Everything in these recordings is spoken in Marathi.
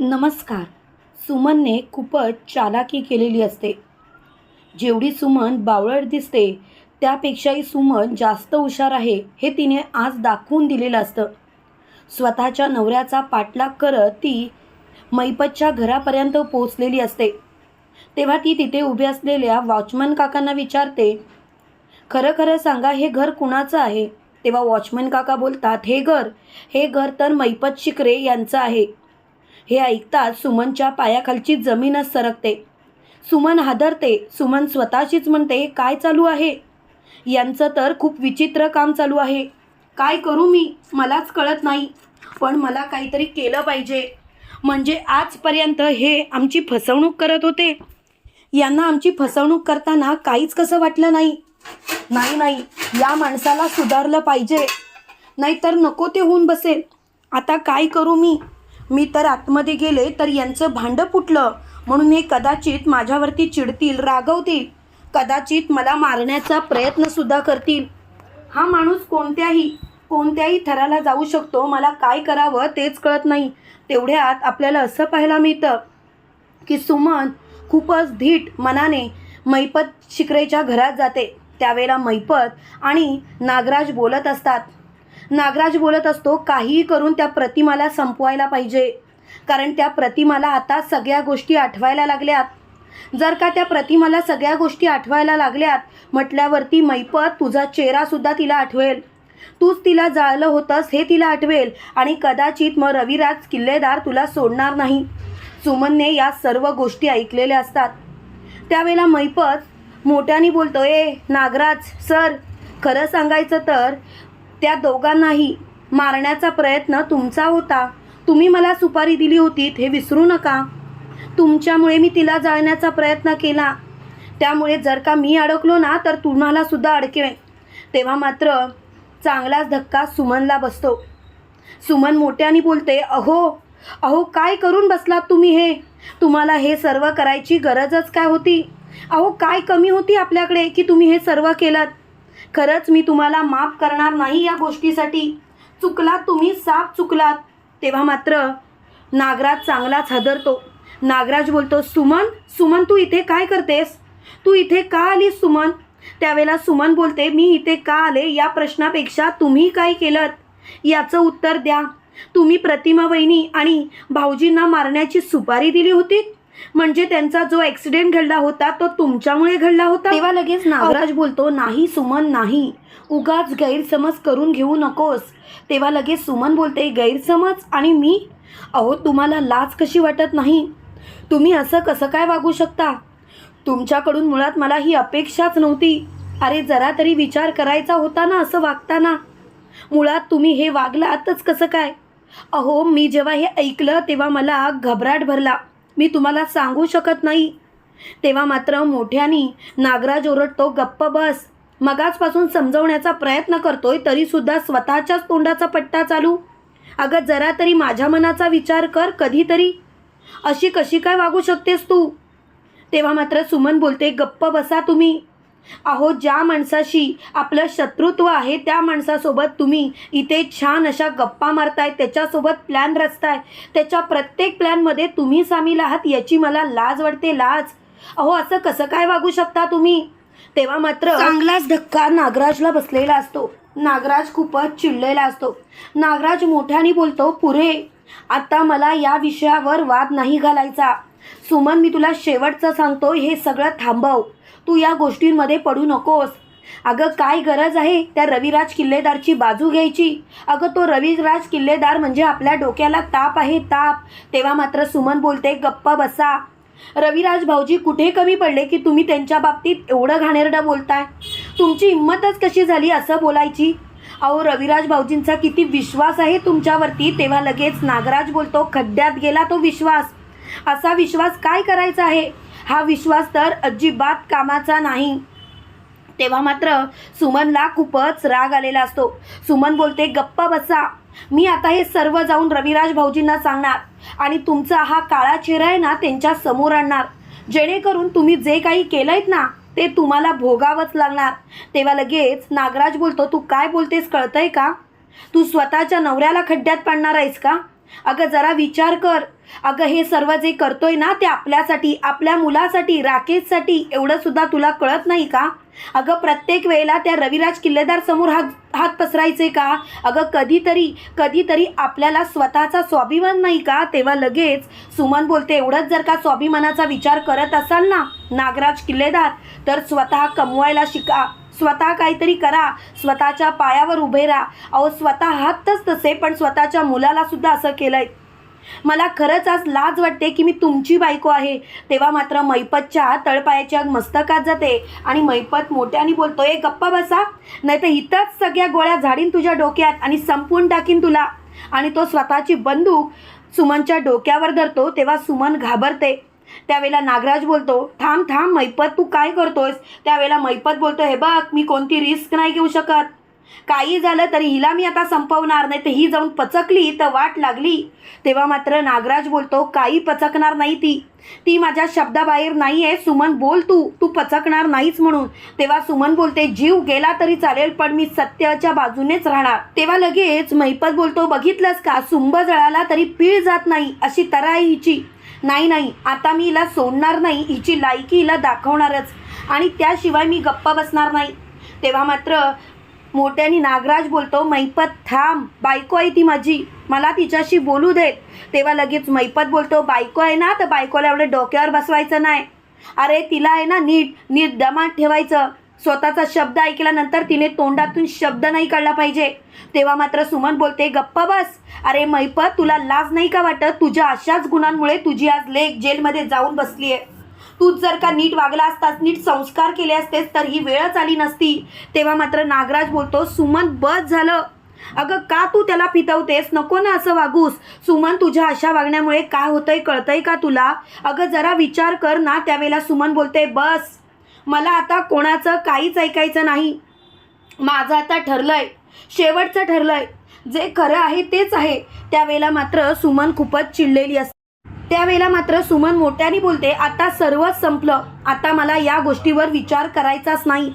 नमस्कार. सुमनने खूपच चालाकी केलेली असते. जेवढी सुमन बावळट दिसते त्यापेक्षाही सुमन जास्त हुशार आहे हे तिने आज दाखवून दिलेलं असतं. स्वतःच्या नवऱ्याचा पाठलाग करत ती मैपतच्या घरापर्यंत पोचलेली असते. तेव्हा ती तिथे उभे असलेल्या वॉचमन काकांना विचारते खरं खरं सांगा हे घर कुणाचं आहे? तेव्हा वॉचमन काका बोलतात हे घर हे घर तर मैपत शिकरे यांचं आहे. हे ऐकताच सुमनच्या पायाखालची जमीनच सरकते. सुमन हादरते. सुमन स्वतःशीच म्हणते काय चालू आहे? यांचं तर खूप विचित्र काम चालू आहे. काय करू मी? मलाच कळत नाही. पण मला काहीतरी केलं पाहिजे. म्हणजे आजपर्यंत हे आमची फसवणूक करत होते. यांना आमची फसवणूक करताना काहीच कसं वाटलं नाही. नाही नाही. या माणसाला सुधारलं पाहिजे. नाहीतर नको ते होऊन बसेल. आता काय करू मी? मी तर आतमध्ये गेले तर यांचं भांडं फुटलं. म्हणून हे कदाचित माझ्यावरती चिडतील रागवतील. कदाचित मला मारण्याचा प्रयत्नसुद्धा करतील. हा माणूस कोणत्याही कोणत्याही थराला जाऊ शकतो. मला काय करावं तेच कळत नाही. तेवढ्यात आपल्याला असं पाहायला मिळतं की सुमन खूपच धीट मनाने मैपत शिकरेच्या घरात जाते. त्यावेळेला मैपत आणि नागराज बोलत असतात. नागराज बोलत असतो काहीही करून त्या प्रतिमाला संपवायला पाहिजे. कारण त्या प्रतिमाला आता सगळ्या गोष्टी आठवायला लागल्यात. जर का त्या प्रतिमाला सगळ्या गोष्टी आठवायला लागल्यात म्हटल्यावरती मैपत तुझा चेहरासुद्धा तिला आठवेल. तूच तिला जाळलं होतंस हे तिला आठवेल. आणि कदाचित मग रविराज किल्लेदार तुला सोडणार नाही. सुमनने या सर्व गोष्टी ऐकलेल्या असतात. त्यावेळेला मैपत मोठ्याने बोलतो ए नागराज सर खरं सांगायचं तर त्या दोघांनाही मारण्याचा प्रयत्न तुमचा होता. तुम्ही मला सुपारी दिली होती हे विसरू नका. तुमच्यामुळे मी तिला जाळण्याचा प्रयत्न केला. त्यामुळे जर का मी अडकलो ना तर तुम्हाला सुद्धा अडकेन. तेव्हा मात्र चांगलाच धक्का सुमनला बसतो. सुमन मोठ्याने बोलते अहो अहो काय करून बसलात तुम्ही हे? तुम्हाला हे सर्व करायची गरजच काय होती? अहो काय कमी होती आपल्याकडे की तुम्ही हे सर्व केलं खरंच मी तुम्हाला माफ करणार नाही या गोष्टीसाठी. चुकलात तुम्ही साप चुकलात. तेव्हा मात्र नागराज चांगलाच हदरतो. नागराज बोलतो सुमन सुमन तू इथे काय करतेस? तू इथे का आलीस सुमन? त्यावेळेला सुमन बोलते मी इथे का आले? या प्रश्नापेक्षा तुम्ही काय केलं याचं उत्तर द्या. तुम्ही प्रतिमा वहिनी आणि भाऊजींना मारण्याची सुपारी दिली होती म्हणजे त्यांचा जो ॲक्सिडेंट घडला होता तो तुमच्यामुळे घडला होता? तेव्हा लगेच नागराज बोलतो नाही सुमन नाही. उगाच गैरसमज करून घेऊ नकोस. तेव्हा लगेच सुमन बोलते गैरसमज? आणि मी? अहो तुम्हाला लाज कशी वाटत नाही? तुम्ही असं कसं काय वागू शकता? तुमच्याकडून मुळात मला ही अपेक्षाच नव्हती. अरे जरा तरी विचार करायचा होता ना असं वागताना. मुळात तुम्ही हे वागलातच कसं काय? अहो मी जेव्हा हे ऐकलं तेव्हा मला घबराट भरला. मी तुम्हाला सांगू शकत नाही. तेव्हा मात्र मोठ्यानी नागराज ओरडतो गप्प बस. मगाचपासून समजवण्याचा प्रयत्न करतोय तरीसुद्धा स्वतःच्याच तोंडाचा पट्टा चालू. अगं जरा तरी माझ्या मनाचा विचार कर कधीतरी. अशी कशी काय वागू शकतेस तू? तेव्हा मात्र सुमन बोलते गप्प बसा तुम्ही. अहो ज्या माणसाशी आपलं शत्रुत्व आहे त्या माणसासोबत तुम्ही इथे छान अशा गप्पा मारताय त्याच्यासोबत प्लॅन रचताय त्याच्या प्रत्येक प्लॅनमध्ये तुम्ही सामील आहात याची मला लाज वाटते लाज. अहो असं कसं काय वागू शकता तुम्ही? तेव्हा मात्र चांगलाच धक्का नागराजला बसलेला असतो. नागराज खूपच चिडलेला असतो. नागराज मोठ्याने बोलतो पुरे आता मला या विषयावर वाद नाही घालायचा. सुमन मी तुला शेवटचं सांगतो हे सगळं थांबव. तू या गोष्टींमध्ये पडू नकोस. अगं काय गरज आहे त्या रविराज किल्लेदारची बाजू घ्यायची? अगं तो रविराज किल्लेदार म्हणजे आपल्या डोक्याला ताप आहे ताप. तेव्हा मात्र सुमन बोलते गप्प बसा. रविराज भाऊजी कुठे कमी पडले की तुम्ही त्यांच्या बाबतीत एवढं घाणेरडं बोलताय? तुमची हिंमतच कशी झाली असं बोलायची? अहो रविराज भाऊजींचा किती विश्वास आहे तुमच्यावरती? तेव्हा लगेच नागराज बोलतो खड्ड्यात गेला तो विश्वास. असा विश्वास काय करायचा आहे? हा विश्वास तर अजिबात कामाचा नाही. तेव्हा मात्र सुमनला खूपच राग आलेला असतो. सुमन बोलते गप्पा बसा. मी आता हे सर्व जाऊन रविराज भाऊजींना सांगणार आणि तुमचा हा काळा चेहरा आहे ना त्यांच्यासमोर आणणार. जेणेकरून तुम्ही जे काही केलंयत ना ते तुम्हाला भोगावंच लागणार. तेव्हा लगेच नागराज बोलतो तू काय बोलतेस कळतंय का? तू स्वतःच्या नवऱ्याला खड्ड्यात पाडणार आहेस का? अगं जरा विचार कर. अगं हे सर्व जे करतोय ना ते आपल्यासाठी आपल्या मुलासाठी राकेशसाठी एवढं सुद्धा तुला कळत नाही का? अगं प्रत्येक वेळेला त्या रविराज किल्लेदार समोर हात हात पसरायचे का? अगं कधीतरी कधीतरी आपल्याला स्वतःचा स्वाभिमान नाही का? तेव्हा लगेच सुमन बोलते एवढंच जर का स्वाभिमानाचा विचार करत असाल ना नागराज किल्लेदार तर स्वतः कमवायला शिका. स्वतः काहीतरी करा. स्वतःच्या पायावर उभे राहा. अहो स्वतः हातच तसे पण स्वतःच्या मुलाला सुद्धा असं आहे मला खरंच आज लाज वाटते की मी तुमची बायको आहे. तेव्हा मात्र मैपतच्या तळपायाच्या मस्तकात जाते. आणि मैपत मोठ्याने बोलतो ए गप्पा बसा. नाही तर इथंच सगळ्या गोळ्या झाडीन तुझ्या डोक्यात आणि संपवून टाकीन तुला. आणि तो स्वतःची बंदूक सुमनच्या डोक्यावर धरतो तेव्हा सुमन घाबरते. त्यावेळेला नागराज बोलतो थांब थांब मैपत तू काय करतोयस? त्यावेळेला मैपत बोलतो हे बघ मी कोणती रिस्क नाही घेऊ शकत. काही झालं तरी हिला मी आता संपवणार नाही तर ही जाऊन पचकली तर वाट लागली. तेव्हा मात्र नागराज बोलतो काही पचकणार नाही ती. ती माझ्या शब्दाबाहेर नाही आहे सुमन बोल तू. तू पचकणार नाहीच म्हणून. तेव्हा सुमन बोलते जीव गेला तरी चालेल पण मी सत्याच्या बाजूनेच राहणार. तेव्हा लगेच मैपत बोलतो बघितलंस का? सुंब जळाला तरी पीळ जात नाही अशी तरा हिची. नाही नाही आता मी हिला सोडणार नाही हिची लायकी हिला दाखवणारच. आणि त्याशिवाय मी गप्पा बसणार नाही. तेव्हा मात्र मोठ्याने नागराज बोलतो मैपत थांब बायको आहे ती माझी मला तिच्याशी बोलू देत तेव्हा लगेच मैपत बोलतो बायको आहे ना तर बायकोला एवढं डोक्यावर बसवायचं नाही. अरे तिला आहे ना नीट नीट दमात ठेवायचं. स्वतःचा शब्द ऐकल्यानंतर तिने तोंडातून शब्द नाही काढला पाहिजे. तेव्हा मात्र सुमन बोलते गप्पा बस. अरे मैपत तुला लाज नाही का वाटत? तुझ्या अशाच गुणांमुळे तुझी आज लेख जेलमध्ये जाऊन बसली आहे तूच जर का नीट वागला असतास नीट संस्कार केले असतेस तर ही वेळच आली नसती. तेव्हा मात्र नागराज बोलतो सुमन बस झालं. अगं का तू त्याला पितवतेस नको ना असं वागूस. सुमन तुझ्या अशा वागण्यामुळे काय होतंय कळतंय का तुला? अगं जरा विचार कर ना. त्यावेळेला सुमन बोलते बस. मला आता कोणाचं काहीच ऐकायचं नाही. माझं आता ठरलं आहे शेवटचं ठरलं आहे जे खरं आहे तेच आहे. त्यावेळेला मात्र सुमन खूपच चिडलेली असते त्यावेळेला मात्र सुमन मोठ्याने बोलते आता सर्वच संपलं. आता मला या गोष्टीवर विचार करायचाच नाही.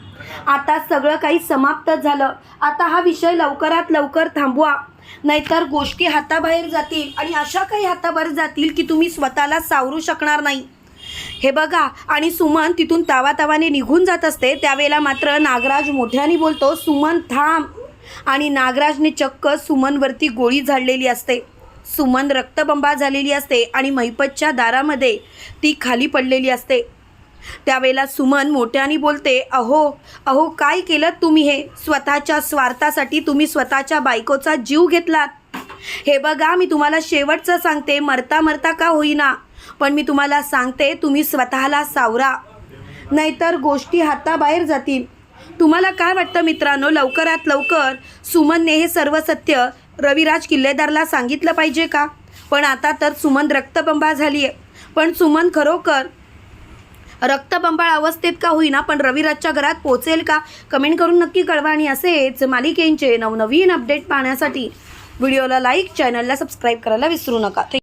आता सगळं काही समाप्त झालं. आता हा विषय लवकरात लवकर थांबवा. नाहीतर गोष्टी हाताबाहेर जातील आणि अशा काही हाताबाहेर जातील की तुम्ही स्वतःला सावरू शकणार नाही. हे बघा आणि सुमन तिथून तावातावाने निघून जात असते. त्यावेळेला मात्र नागराज मोठ्याने बोलतो सुमन थांब. आणि नागराजने चक्क सुमनवरती गोळी झाडलेली असते. सुमन रक्तबंबा झालेली असते आणि मैपतच्या दारामध्ये ती खाली पडलेली असते. त्यावेळेला सुमन मोठ्याने बोलते अहो अहो काय केलं तुम्ही हे? स्वतःच्या स्वार्थासाठी तुम्ही स्वतःच्या बायकोचा जीव घेतलात. हे बघा मी तुम्हाला शेवटचं सांगते. मरता मरता का होईना? पण मी तुम्हाला सांगते तुम्ही स्वतःला सावरा. नाहीतर गोष्टी हाताबाहेर जातील. तुम्हाला काय वाटतं मित्रांनो? लवकरात लवकर सुमनने हे सर्व सत्य रविराज किल्लेदारला सांगितलं पाहिजे का? पण आता तर सुमन रक्तबंबा झाली आहे पण सुमन खरोखर रक्तबंबाळ अवस्थेत का होईना पण रविराजच्या घरात पोचेल का? कमेंट करून नक्की कळवा आणि असेच मालिकेंचे नवनवीन अपडेट पाहण्यासाठी व्हिडिओला लाईक चॅनलला सबस्क्राईब करायला विसरू नका.